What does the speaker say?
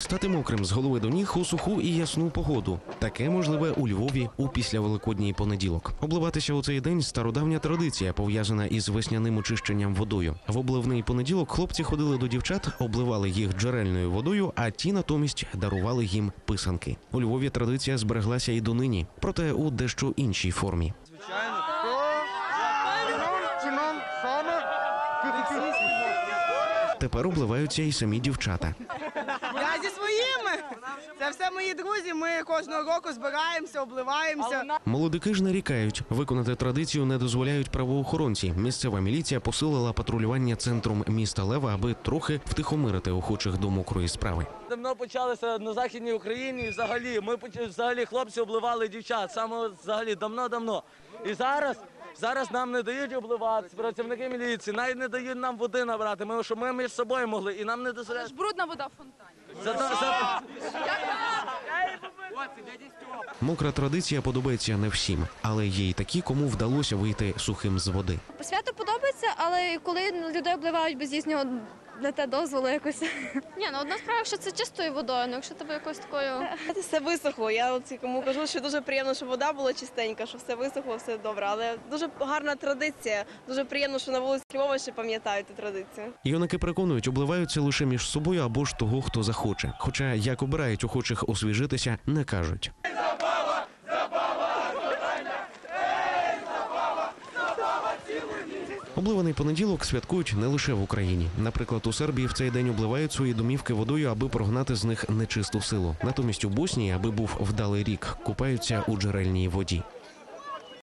Стати мокрим з голови до ніг у суху і ясну погоду. Таке можливе у Львові у післявеликодній понеділок. Обливатися у цей день стародавня традиція, пов'язана із весняним очищенням водою. В обливний понеділок хлопці ходили до дівчат, обливали їх джерельною водою, а ті натомість дарували їм писанки. У Львові традиція збереглася і донині, проте у дещо іншій формі. Тепер обливаються і самі дівчата. Я зі своїми. Це все мої друзі. Ми кожного року збираємося, обливаємося. Молодики ж нарікають, виконати традицію не дозволяють правоохоронці. Місцева міліція посилила патрулювання центром міста Лева, аби трохи втихомирити охочих до мокрої справи. Давно почалося на західній Україні. і Взагалі, ми взагалі хлопці обливали дівчат саме взагалі давно-давно. І зараз. Зараз нам не дають обливатися, працівники міліції, навіть не дають нам води набрати, ми, щоб ми між собою могли, і нам не дозволяють. ж брудна вода в фонтані. За, за, Мокра традиція подобається не всім, але є й такі, кому вдалося вийти сухим з води. Свято подобається, але коли людей обливають без їхнього на те дозволу якось. Ні, ну одна справа, якщо це чистою водою, ну якщо тебе якось такою. Це все висохло. Я от кому кажу, що дуже приємно, що вода була чистенька, що все висохло, все добре. Але дуже гарна традиція. Дуже приємно, що на вулиці Львова ще пам'ятають ту традицію. Юнаки переконують, обливаються лише між собою або ж того, хто захоче. Хоча як обирають охочих освіжитися, не кажуть. Обливаний понеділок святкують не лише в Україні. Наприклад, у Сербії в цей день обливають свої домівки водою, аби прогнати з них нечисту силу. Натомість у Боснії, аби був вдалий рік, купаються у джерельній воді.